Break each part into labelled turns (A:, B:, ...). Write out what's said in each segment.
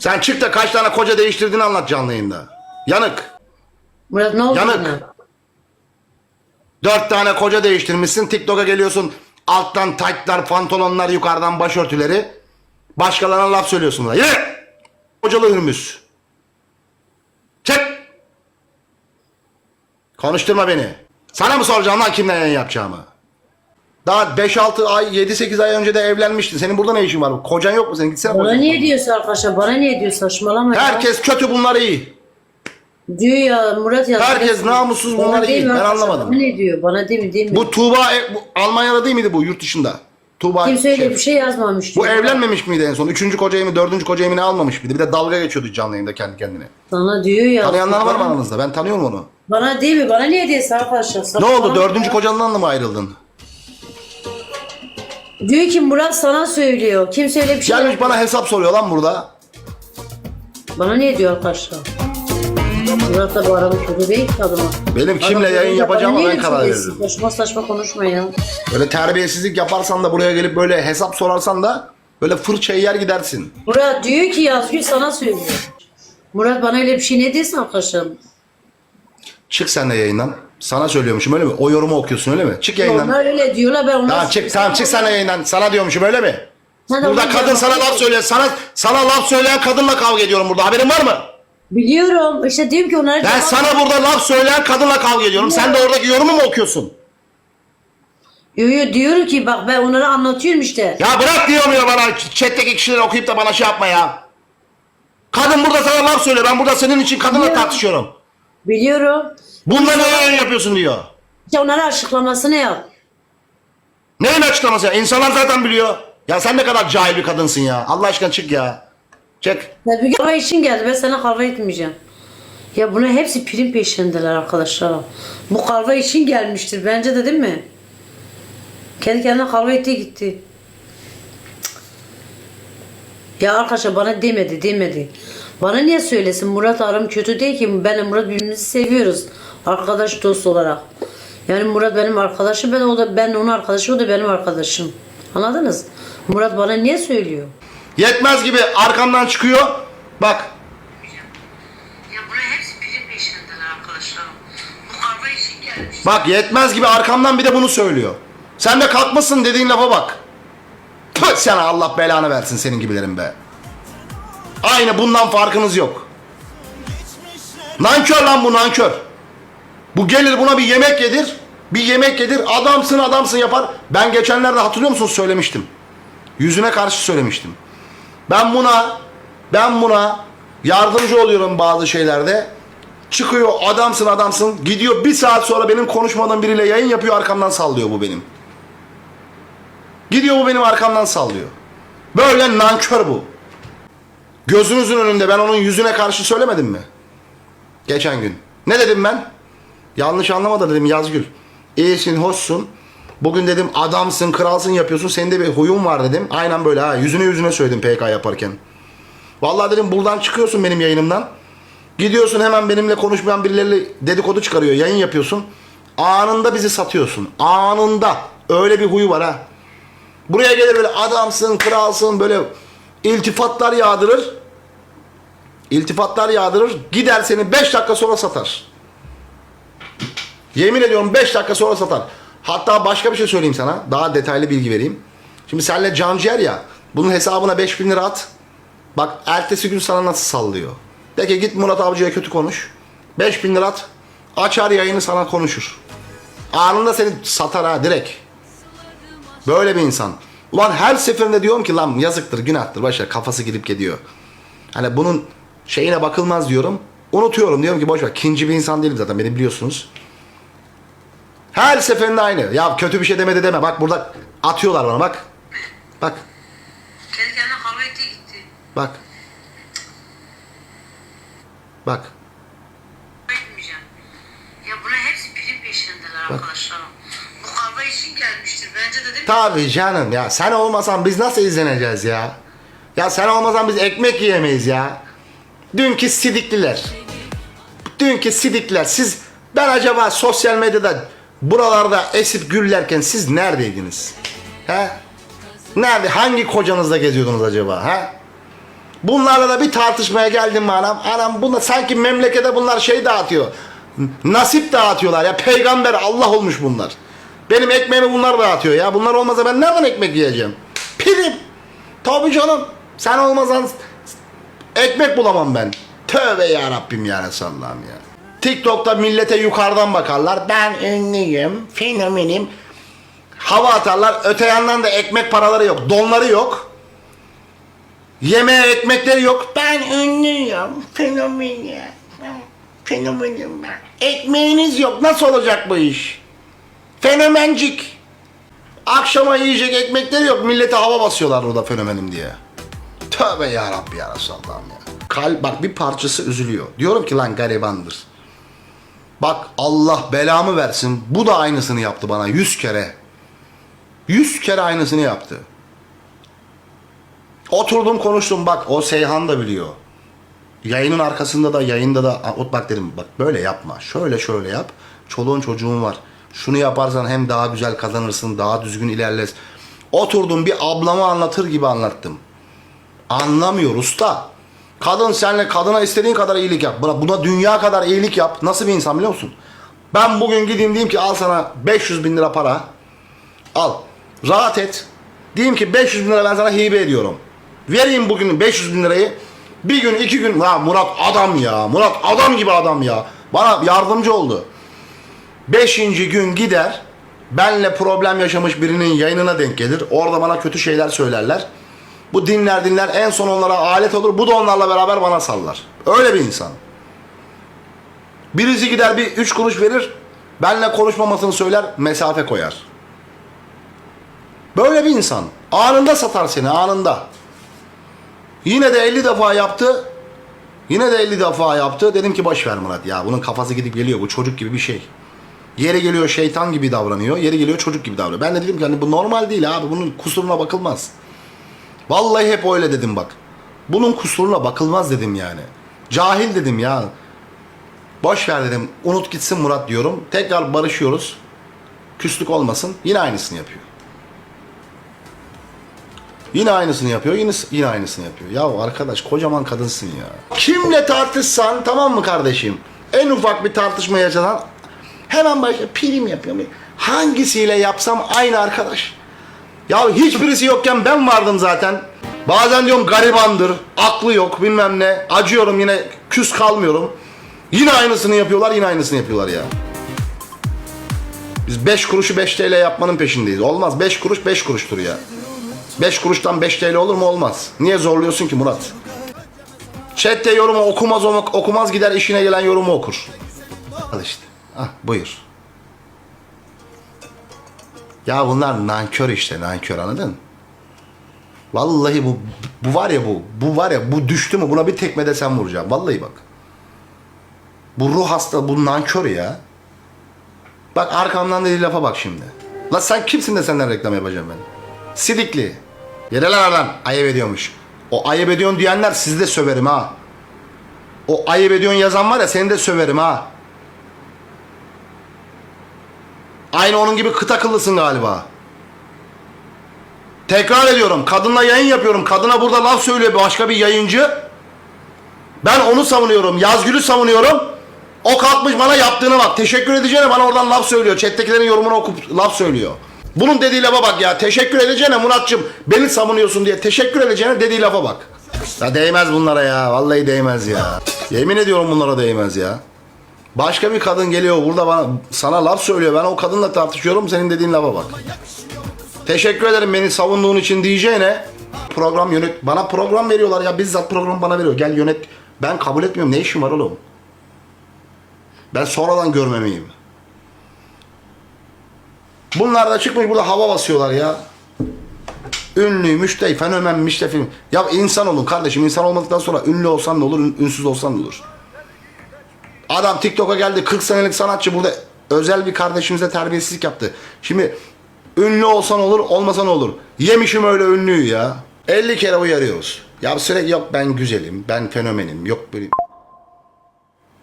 A: Sen çık da kaç tane koca değiştirdiğini anlat canlı yayında. Yanık.
B: Murat ne oldu
A: Yanık.
B: sana?
A: Dört tane koca değiştirmişsin. TikTok'a geliyorsun. Alttan taytlar, pantolonlar, yukarıdan başörtüleri. Başkalarına laf söylüyorsun burada. Yürü! Kocalı hürmüz. Çık! Konuşturma beni. Sana mı soracağım lan kimle yayın yapacağımı? Daha 5-6 ay, 7-8 ay önce de evlenmiştin. Senin burada ne işin var? Kocan yok mu senin? Gitsene
B: Bana
A: kocan.
B: niye diyorsun arkadaşlar? Bana niye diyor saçmalama ya.
A: Herkes kötü bunlar iyi.
B: Diyor ya Murat ya.
A: Herkes namussuz,
B: Bana
A: bunlar
B: değil
A: iyi.
B: mi
A: Ben
B: arkadaşlar?
A: anlamadım.
B: Bana ne diyor? Bana değil mi değil mi?
A: Bu Tuğba e, bu Almanya'da değil miydi bu yurt dışında? Tuğba
B: Kimse öyle
A: şey-
B: bir şey yazmamış
A: Bu
B: diyor.
A: evlenmemiş miydi en son? Üçüncü koca evi, dördüncü koca evini almamış mıydı? Bir de dalga geçiyordu canlı yayında kendi kendine.
B: Sana diyor ya.
A: Tanıyanlar var mı aranızda? Ben tanıyorum onu.
B: Bana değil mi? Bana niye diyorsun arkadaşlar?
A: Ne
B: Saçmalama
A: oldu? Dördüncü
B: ya.
A: kocandan da mı ayrıldın?
B: Diyor ki Murat sana söylüyor. Kimse öyle bir şey
A: Gelmiş bana hesap soruyor lan burada.
B: Bana niye diyor arkadaşlar? Murat da bu araba kötü değil ki adama.
A: Benim kimle
B: Adam
A: yayın yapacağıma
B: niye
A: ben karar
B: söylüyorsun?
A: veririm.
B: Saçma saçma konuşma ya.
A: Böyle terbiyesizlik yaparsan da buraya gelip böyle hesap sorarsan da böyle fırçayı yer gidersin.
B: Murat diyor ki Yazgül sana söylüyor. Murat bana öyle bir şey ne diyorsun arkadaşlar?
A: Çık sen de yayından. Sana söylüyormuşum öyle mi? O yorumu okuyorsun öyle mi? Çık yayından.
B: Onlar öyle diyorlar ben onlar...
A: Tamam çık tamam çık de yayından. Sana diyormuşum öyle mi?
B: Sen
A: Burada kadın sana laf söylüyor. Sana sana laf söyleyen kadınla kavga ediyorum burada. Haberin var mı?
B: Biliyorum. İşte diyorum ki onlara...
A: Ben
B: cevap-
A: sana burada laf söyleyen kadınla kavga ediyorum. Sen de oradaki yorumu mu okuyorsun?
B: Yo yo diyorum ki bak ben onlara anlatıyorum işte.
A: Ya bırak diyorum ya bana chatteki kişileri okuyup da bana şey yapma ya. Kadın burada sana laf söylüyor. Ben burada senin için kadınla
B: Biliyorum.
A: tartışıyorum.
B: Biliyorum.
A: Bunda ne yayın yapıyorsun diyor.
B: İşte onlara açıklamasını yap.
A: Neyin açıklaması ya? İnsanlar zaten biliyor. Ya sen ne kadar cahil bir kadınsın ya. Allah aşkına çık ya. Çık.
B: Ya bir kahve için geldi ben sana kahve etmeyeceğim. Ya buna hepsi prim peşindeler arkadaşlar. Bu kahve için gelmiştir bence de değil mi? Kendi kendine kahve etti gitti. Ya arkadaşlar bana demedi demedi. Bana niye söylesin Murat aram kötü değil ki ben Murat birbirimizi seviyoruz. Arkadaş dost olarak. Yani Murat benim arkadaşım ben o da ben onun arkadaşı o da benim arkadaşım. Anladınız? Murat bana niye söylüyor?
A: Yetmez gibi arkamdan çıkıyor. Bak.
B: Ya buraya hepsi prim peşindeler arkadaşlar. Bu kahve için gelmiş.
A: Bak yetmez gibi arkamdan bir de bunu söylüyor. Sen de kalkmışsın dediğin lafa bak. Tüh sana Allah belanı versin senin gibilerin be. Aynı bundan farkınız yok. Nankör lan bu nankör. Bu gelir buna bir yemek yedir. Bir yemek yedir. Adamsın adamsın yapar. Ben geçenlerde hatırlıyor musunuz söylemiştim. Yüzüne karşı söylemiştim. Ben buna ben buna yardımcı oluyorum bazı şeylerde. Çıkıyor adamsın adamsın. Gidiyor bir saat sonra benim konuşmadığım biriyle yayın yapıyor arkamdan sallıyor bu benim. Gidiyor bu benim arkamdan sallıyor. Böyle nankör bu. Gözünüzün önünde ben onun yüzüne karşı söylemedim mi? Geçen gün. Ne dedim ben? Yanlış anlama da dedim Yazgül. İyisin, hoşsun. Bugün dedim adamsın, kralsın yapıyorsun. Senin de bir huyun var dedim. Aynen böyle ha. Yüzüne yüzüne söyledim PK yaparken. Vallahi dedim buradan çıkıyorsun benim yayınımdan. Gidiyorsun hemen benimle konuşmayan birileriyle dedikodu çıkarıyor. Yayın yapıyorsun. Anında bizi satıyorsun. Anında. Öyle bir huyu var ha. Buraya gelir böyle adamsın, kralsın böyle iltifatlar yağdırır. İltifatlar yağdırır. Gider seni 5 dakika sonra satar. Yemin ediyorum 5 dakika sonra satar. Hatta başka bir şey söyleyeyim sana. Daha detaylı bilgi vereyim. Şimdi senle canciğer ya. Bunun hesabına 5000 lira at. Bak ertesi gün sana nasıl sallıyor. De ki git Murat Avcı'ya kötü konuş. 5000 lira at. Açar yayını sana konuşur. Anında seni satar ha direkt. Böyle bir insan. Ulan her seferinde diyorum ki lan yazıktır günahtır başa kafası gidip gidiyor. Hani bunun şeyine bakılmaz diyorum. Unutuyorum diyorum ki boş ver. Bir insan değilim zaten beni biliyorsunuz. Her seferinde aynı. Ya kötü bir şey demedi deme. Bak burada atıyorlar bana bak. Bak.
B: Kendi kendine kahve etti gitti.
A: Bak. Bak.
B: etmeyeceğim. Ya buna hepsi prim peşindeler arkadaşlar. Bu kahve için gelmiştir bence de değil mi?
A: Tabii canım ya sen olmasan biz nasıl izleneceğiz ya? Ya sen olmasan biz ekmek yiyemeyiz ya. Dünkü sidikliler. Dünkü sidikler. Siz ben acaba sosyal medyada buralarda esip güllerken siz neredeydiniz? He? Nerede? Hangi kocanızla geziyordunuz acaba? Ha? Bunlarla da bir tartışmaya geldim mi anam? Anam bunlar sanki memlekete bunlar şey dağıtıyor. Nasip dağıtıyorlar ya. Peygamber Allah olmuş bunlar. Benim ekmeğimi bunlar dağıtıyor ya. Bunlar olmasa ben nereden ekmek yiyeceğim? Prim. Tabii canım. Sen olmasan ekmek bulamam ben. Tövbe ya Rabbim ya Resulallah'ım ya. TikTok'ta millete yukarıdan bakarlar. Ben ünlüyüm, fenomenim. Hava atarlar. Öte yandan da ekmek paraları yok. Donları yok. Yemeğe ekmekleri yok. Ben ünlüyüm, fenomenim. Fenomenim ben. Ekmeğiniz yok. Nasıl olacak bu iş? Fenomencik. Akşama yiyecek ekmekleri yok. Millete hava basıyorlar burada fenomenim diye. Tövbe ya Rabbi ya Resulallah'ım ya. Kalp bak bir parçası üzülüyor. Diyorum ki lan garibandır. Bak Allah belamı versin. Bu da aynısını yaptı bana yüz kere. Yüz kere aynısını yaptı. Oturdum konuştum bak o Seyhan da biliyor. Yayının arkasında da yayında da "Aa, ot bak dedim bak böyle yapma. Şöyle şöyle yap. Çoluğun çocuğun var. Şunu yaparsan hem daha güzel kazanırsın, daha düzgün ilerlersin. Oturdum bir ablama anlatır gibi anlattım. Anlamıyor usta. Kadın senle kadına istediğin kadar iyilik yap. Buna, dünya kadar iyilik yap. Nasıl bir insan biliyor musun? Ben bugün gideyim diyeyim ki al sana 500 bin lira para. Al. Rahat et. Diyeyim ki 500 bin lira ben sana hibe ediyorum. Vereyim bugün 500 bin lirayı. Bir gün iki gün. Ha Murat adam ya. Murat adam gibi adam ya. Bana yardımcı oldu. Beşinci gün gider. Benle problem yaşamış birinin yayınına denk gelir. Orada bana kötü şeyler söylerler. Bu dinler dinler en son onlara alet olur. Bu da onlarla beraber bana sallar. Öyle bir insan. Birisi gider bir üç kuruş verir. Benle konuşmamasını söyler. Mesafe koyar. Böyle bir insan. Anında satar seni anında. Yine de 50 defa yaptı. Yine de 50 defa yaptı. Dedim ki boş ver Murat ya. Bunun kafası gidip geliyor. Bu çocuk gibi bir şey. Yeri geliyor şeytan gibi davranıyor. Yeri geliyor çocuk gibi davranıyor. Ben de dedim ki hani bu normal değil abi. Bunun kusuruna bakılmaz. Vallahi hep öyle dedim bak. Bunun kusuruna bakılmaz dedim yani. Cahil dedim ya. Boş ver dedim. Unut gitsin Murat diyorum. Tekrar barışıyoruz. Küslük olmasın. Yine aynısını yapıyor. Yine aynısını yapıyor. Yine, yine aynısını yapıyor. Ya arkadaş kocaman kadınsın ya. Kimle tartışsan tamam mı kardeşim? En ufak bir tartışma yaşasan hemen başla prim yapıyorum. Hangisiyle yapsam aynı arkadaş. Ya hiçbirisi yokken ben vardım zaten. Bazen diyorum garibandır, aklı yok bilmem ne. Acıyorum yine küs kalmıyorum. Yine aynısını yapıyorlar, yine aynısını yapıyorlar ya. Biz 5 kuruşu 5 TL yapmanın peşindeyiz. Olmaz 5 kuruş 5 kuruştur ya. 5 kuruştan 5 TL olur mu? Olmaz. Niye zorluyorsun ki Murat? Chat'te yorumu okumaz okumaz gider işine gelen yorumu okur. Al işte. Ah buyur. Ya bunlar nankör işte nankör anladın? Vallahi bu bu var ya bu bu var ya bu düştü mü buna bir tekme desem vuracağım. Vallahi bak. Bu ruh hasta bu nankör ya. Bak arkamdan dediği lafa bak şimdi. La sen kimsin de senden reklam yapacağım ben? Sidikli. Yere lan oradan. Ayıp ediyormuş. O ayıp ediyorsun diyenler sizi de söverim ha. O ayıp ediyorsun yazan var ya seni de söverim ha. Aynı onun gibi kıt akıllısın galiba. Tekrar ediyorum. Kadınla yayın yapıyorum. Kadına burada laf söylüyor başka bir yayıncı. Ben onu savunuyorum. Yazgül'ü savunuyorum. O kalkmış bana yaptığına bak. Teşekkür edeceğine bana oradan laf söylüyor. Chat'tekilerin yorumunu okup laf söylüyor. Bunun dediği lafa bak ya. Teşekkür edeceğine Muratçım beni savunuyorsun diye teşekkür edeceğine dediği lafa bak. Ya değmez bunlara ya. Vallahi değmez ya. Yemin ediyorum bunlara değmez ya. Başka bir kadın geliyor burada bana sana laf söylüyor. Ben o kadınla tartışıyorum. Senin dediğin lafa bak. Teşekkür ederim beni savunduğun için diyeceğine program yönet bana program veriyorlar ya bizzat program bana veriyor. Gel yönet. Ben kabul etmiyorum. Ne işim var oğlum? Ben sonradan görmemeyim. Bunlar da çıkmış burada hava basıyorlar ya. Ünlüymüş de fenomenmiş de film. Ya insan olun kardeşim. insan olmadıktan sonra ünlü olsan ne olur, ün- ünsüz olsan ne olur. Adam TikTok'a geldi 40 senelik sanatçı burada özel bir kardeşimize terbiyesizlik yaptı. Şimdi ünlü olsan olur olmasan olur. Yemişim öyle ünlüyü ya. 50 kere uyarıyoruz. Ya sürekli yok ben güzelim, ben fenomenim, yok böyle...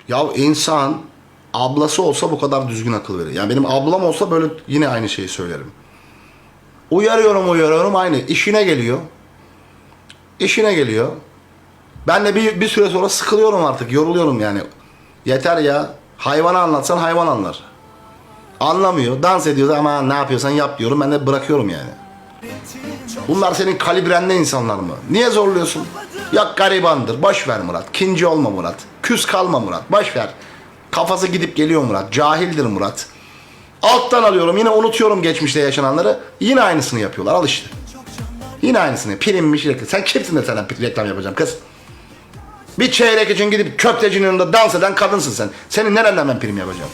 A: Ya insan ablası olsa bu kadar düzgün akıl verir. Yani benim ablam olsa böyle yine aynı şeyi söylerim. Uyarıyorum uyarıyorum aynı. İşine geliyor. İşine geliyor. Ben de bir, bir süre sonra sıkılıyorum artık. Yoruluyorum yani. Yeter ya. Hayvanı anlatsan hayvan anlar. Anlamıyor. Dans ediyor ama ne yapıyorsan yap diyorum. Ben de bırakıyorum yani. Bunlar senin kalibrenle insanlar mı? Niye zorluyorsun? Ya garibandır. Boş ver Murat. Kinci olma Murat. Küs kalma Murat. Boş ver. Kafası gidip geliyor Murat. Cahildir Murat. Alttan alıyorum. Yine unutuyorum geçmişte yaşananları. Yine aynısını yapıyorlar. Al işte. Yine aynısını. Primmiş reklam. Sen kimsin de sana reklam yapacağım kız? Bir çeyrek için gidip köftecinin önünde dans eden kadınsın sen. Senin nereden ben prim yapacağım?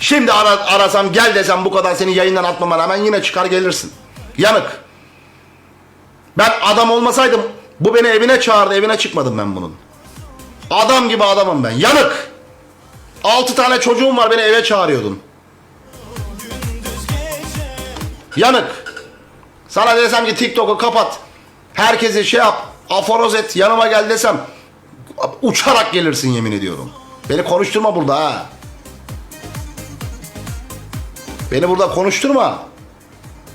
A: Şimdi ara, arasam gel desem bu kadar seni yayından atmama rağmen yine çıkar gelirsin. Yanık. Ben adam olmasaydım bu beni evine çağırdı evine çıkmadım ben bunun. Adam gibi adamım ben. Yanık. Altı tane çocuğum var beni eve çağırıyordun. Yanık. Sana desem ki TikTok'u kapat. Herkesi şey yap. Aforoz et yanıma gel desem. Uçarak gelirsin yemin ediyorum. Beni konuşturma burada ha. Beni burada konuşturma.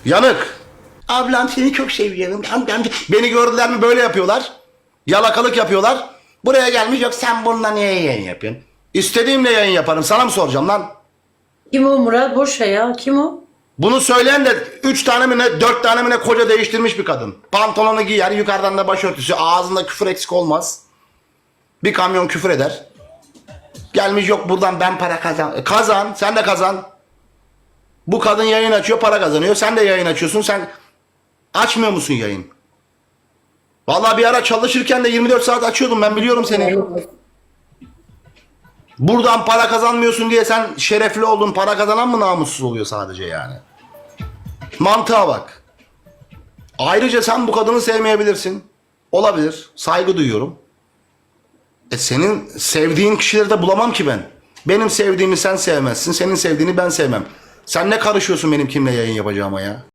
A: Yanık. Ablam seni çok seviyorum. Amcam. Beni gördüler mi böyle yapıyorlar. Yalakalık yapıyorlar. Buraya gelmiş yok sen bununla niye yayın yapıyorsun? İstediğimle yayın yaparım. Sana mı soracağım lan?
B: Kim o Murat? Boş ver ya. Kim o?
A: Bunu söyleyen de 3 tane mi ne 4 tane mi ne koca değiştirmiş bir kadın. Pantolonu giyer yukarıdan da başörtüsü ağzında küfür eksik olmaz. Bir kamyon küfür eder. Gelmiş yok buradan ben para kazan. E, kazan sen de kazan. Bu kadın yayın açıyor para kazanıyor. Sen de yayın açıyorsun. Sen açmıyor musun yayın? Vallahi bir ara çalışırken de 24 saat açıyordum ben biliyorum seni. Buradan para kazanmıyorsun diye sen şerefli oldun. Para kazanan mı namussuz oluyor sadece yani? Mantığa bak. Ayrıca sen bu kadını sevmeyebilirsin. Olabilir. Saygı duyuyorum. E senin sevdiğin kişileri de bulamam ki ben. Benim sevdiğimi sen sevmezsin. Senin sevdiğini ben sevmem. Sen ne karışıyorsun benim kimle yayın yapacağıma ya?